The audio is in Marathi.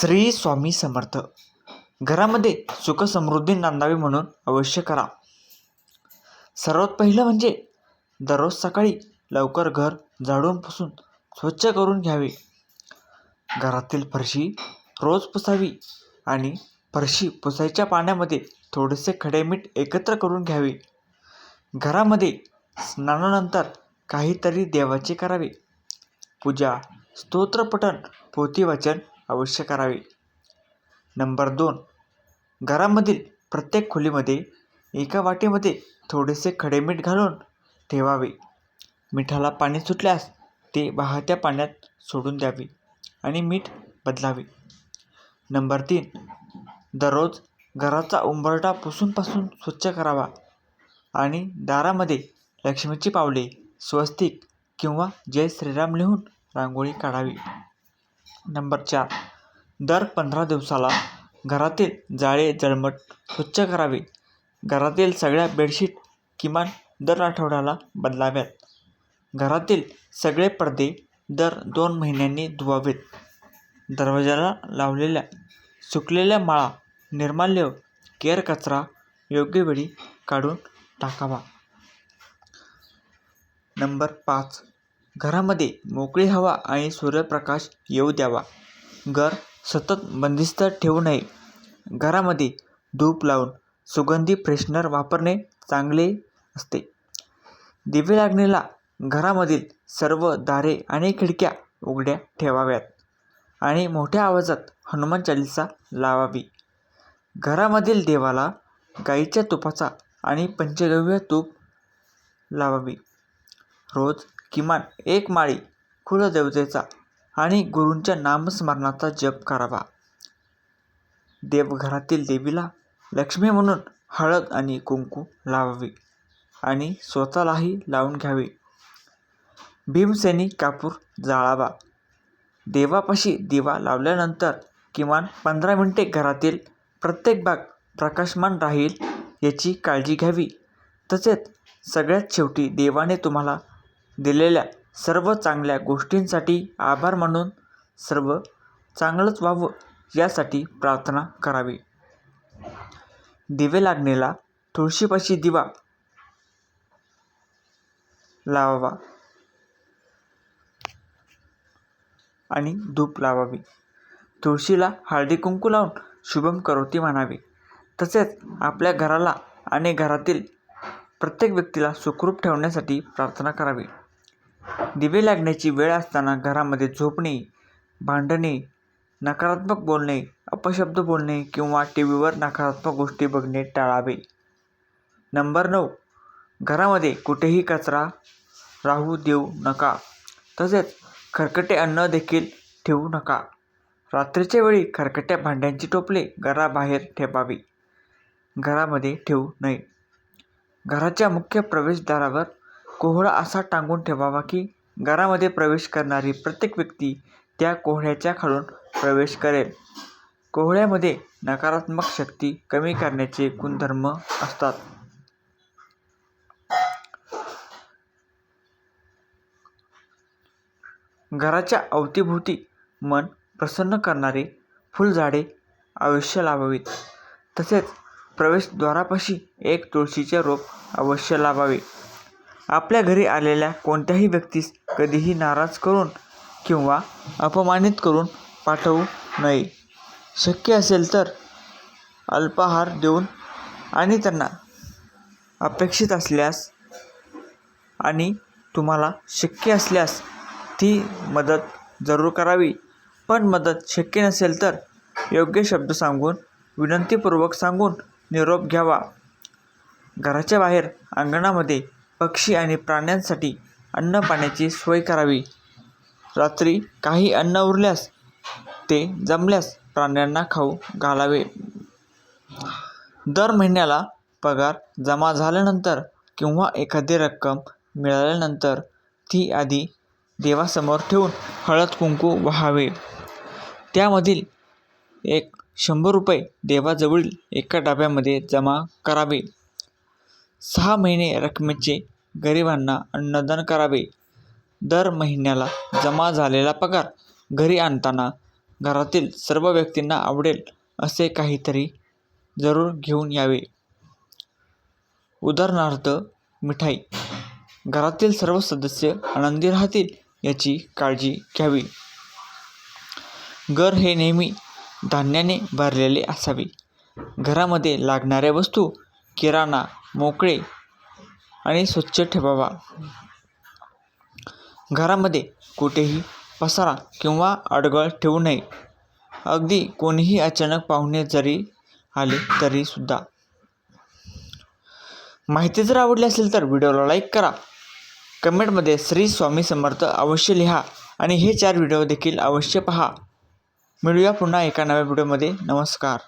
श्री स्वामी समर्थ. घरामध्ये सुखसमृद्धी नांदावी म्हणून अवश्य करा. सर्वात पहिलं म्हणजे दररोज सकाळी लवकर घर झाडून पुसून स्वच्छ करून घ्यावे. घरातील फरशी रोज पुसावी आणि फरशी पुसायच्या पाण्यामध्ये थोडेसे खडे मीठ एकत्र करून घ्यावे. घरामध्ये स्नानानंतर काहीतरी देवाचे करावे. पूजा स्तोत्रपठण पोथी वाचन अवश्य करावे. नंबर दोन. घरामधील प्रत्येक खोलीमध्ये एका वाटीमध्ये थोडेसे खडे मीठ घालून ठेवावे. मिठाला पाणी सुटल्यास ते वाहत्या पाण्यात सोडून द्यावे आणि मीठ बदलावे. नंबर तीन. दररोज घराचा उंबरठा पुसूनपासून स्वच्छ करावा आणि दारामध्ये लक्ष्मीची पावले स्वस्तिक किंवा जय श्रीराम लिहून रांगोळी काढावी. नंबर चार. दर पंधरा दिवसाला घरातील जाळे जळमट स्वच्छ करावे. घरातील सगळ्या बेडशीट किमान दर आठवड्याला बदलाव्यात. घरातील सगळे पडदे दर दोन महिन्यांनी धुवावेत. दरवाजाला लावलेल्या सुकलेल्या माळा निर्माल्य केअर कचरा योग्य वेळी काढून टाकावा. नंबर पाच. घरामध्ये मोकळी हवा आणि सूर्यप्रकाश येऊ द्यावा. घर सतत बंदिस्त ठेवू नये. घरामध्ये धूप लावून सुगंधी फ्रेशनर वापरणे चांगले असते. दिवे लागणीला घरामधील सर्व दारे आणि खिडक्या उघड्या ठेवाव्यात आणि मोठ्या आवाजात हनुमान चालिसा लावावी. घरामधील देवाला गाईच्या तुपाचा आणि पंचगव्य तूप लावावी. रोज किमान एक माळी कुलदेवतेचा आणि गुरूंच्या नामस्मरणाचा जप करावा. देवघरातील देवीला लक्ष्मी म्हणून हळद आणि कुंकू लावावे आणि स्वतःलाही लावून घ्यावे. भीमसेनी कापूर जाळावा. देवापाशी दिवा लावल्यानंतर किमान पंधरा मिनिटे घरातील प्रत्येक भाग प्रकाशमान राहील याची काळजी घ्यावी. तसेच सगळ्यात शेवटी देवाने तुम्हाला दिलेल्या सर्व चांगल्या गोष्टींसाठी आभार मानून सर्व चांगलंच व्हावं यासाठी प्रार्थना करावी. दिवे लागणेला तुळशीपाशी दिवा लावावा आणि धूप लावावी. तुळशीला हळदी कुंकू लावून शुभम करोती म्हणावे. तसेच आपल्या घराला आणि घरातील प्रत्येक व्यक्तीला सुखरूप ठेवण्यासाठी प्रार्थना करावी. दिवे लागण्याची वेळ असताना घरामध्ये झोपणे भांडणे नकारात्मक बोलणे अपशब्द बोलणे किंवा टी व्हीवर नकारात्मक गोष्टी बघणे टाळावे. नंबर नऊ. घरामध्ये कुठेही कचरा राहू देऊ नका. तसेच खरकटे अन्न देखील ठेवू नका. रात्रीच्या वेळी खरकट्या भांड्यांची टोपले घराबाहेर ठेवावी. घरामध्ये ठेवू नये. घराच्या मुख्य प्रवेशद्वारावर कोहळा असा टांगून ठेवावा की घरामध्ये प्रवेश करणारी प्रत्येक व्यक्ती त्या कोहळ्याच्या खालून प्रवेश करेल. कोहळ्यामध्ये नकारात्मक शक्ती कमी करण्याचे गुणधर्म असतात. घराच्या अवतीभोवती मन प्रसन्न करणारे फुलझाडे अवश्य लावावीत. तसेच प्रवेशद्वारापाशी एक तुळशीचे रोप अवश्य लावावे. आपल्या घरी आलेल्या कोणत्याही व्यक्तीस कधीही नाराज करून किंवा अपमानित करून पाठवू नये. शक्य असेल तर अल्पाहार देऊन आणि त्यांना अपेक्षित असल्यास आणि तुम्हाला शक्य असल्यास ती मदत जरूर करावी. पण मदत शक्य नसेल तर योग्य शब्द सांगून विनंतीपूर्वक सांगून निरोप घ्यावा. घराच्या बाहेर अंगणामध्ये पक्षी आणि प्राण्यांसाठी अन्न पाण्याची सोय करावी. रात्री काही अन्न उरल्यास ते जमल्यास प्राण्यांना खाऊ घालावे. दर महिन्याला पगार जमा झाल्यानंतर किंवा एखादी रक्कम मिळाल्यानंतर ती आधी देवासमोर ठेवून हळद कुंकू व्हावे. त्यामधील एक शंभर रुपये देवाजवळील एका डब्यामध्ये जमा करावे. सहा महिने रकमेचे गरिबांना अन्नदान करावे. दर महिन्याला जमा झालेला पगार घरी आणताना घरातील सर्व व्यक्तींना आवडेल असे काहीतरी जरूर घेऊन यावे. उदाहरणार्थ मिठाई. घरातील सर्व सदस्य आनंदी राहतील याची काळजी घ्यावी. घर हे नेहमी धान्याने भरलेले असावे. घरामध्ये लागणाऱ्या वस्तू किराणा मोकळे आणि स्वच्छ ठेवावा. घरामध्ये कुठेही पसारा किंवा अडगळ ठेवू नये. अगदी कोणीही अचानक पाहुणे जरी आले तरी सुद्धा. माहिती जर आवडली असेल तर व्हिडिओला लाईक करा. कमेंटमध्ये श्री स्वामी समर्थ अवश्य लिहा आणि हे चार व्हिडिओ देखील अवश्य पहा. मिळूया पुन्हा एका नव्या व्हिडिओमध्ये. नमस्कार.